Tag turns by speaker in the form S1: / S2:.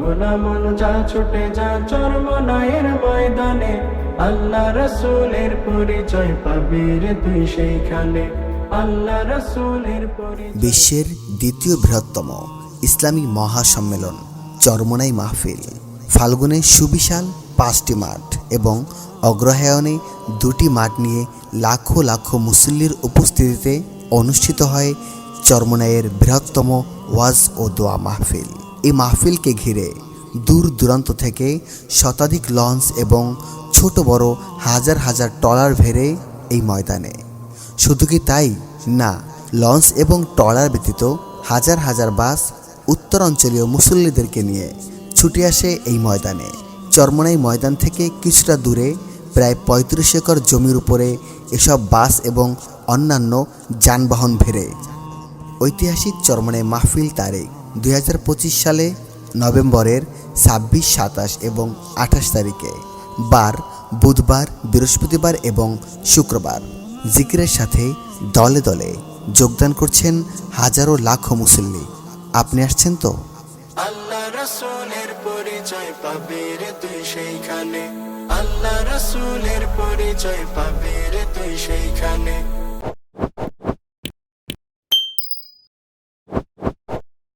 S1: মোনা মন যা ছুটে যা চরমনায়ের ময়দানে, আল্লাহ রসুলের পরিচয় পাবি রে তুই সেইখানে। আল্লাহ রসুলের পরিচয়
S2: বিশ্বের দ্বিতীয় বৃহত্তম ইসলামী মহাসম্মেলন চরমনাই মাহফিল। ফাল্গুনে সুবিশাল পাঁচটি মাঠ এবং অগ্রহায়ণে দুটি মাঠ নিয়ে লাখো লাখো মুসল্লির উপস্থিতিতে অনুষ্ঠিত হয় চরমনাইয়ের বৃহত্তম ওয়াজ ও দোয়া মাহফিল। এই মাহফিলকে ঘিরে দূর দূরান্ত থেকে শতাধিক লঞ্চ এবং ছোট বড় হাজার হাজার ট্রলার ভেড়ে এই ময়দানে। শুধু কি তাই? না, লঞ্চ এবং ট্রলার ব্যতীত হাজার হাজার বাস উত্তরাঞ্চলীয় মুসল্লিদেরকে নিয়ে ছুটে আসে এই ময়দানে। চরমনাই ময়দান থেকে কিছুটা দূরে প্রায় পঁয়ত্রিশ একর জমির উপরে এসব বাস এবং অন্যান্য যানবাহন ভেড়ে ঐতিহাসিক চরমনে মাহফিল তারিখ দুই হাজার পঁচিশ সালে নভেম্বরের ছাব্বিশ, সাতাশ এবং আঠাশ তারিখে। বার, বুধবার, বৃহস্পতিবার এবং শুক্রবার। জিকিরের সাথে দলে দলে যোগদান করছেন হাজারো লাখো মুসল্লি। আপনি আসছেন তো?
S1: আল্লাহ রসুলের পরিচয় পাবি রে তুই সেইখানে। আল্লাহ রসুলের পরিচয় পাবি রে তুই সেইখানে।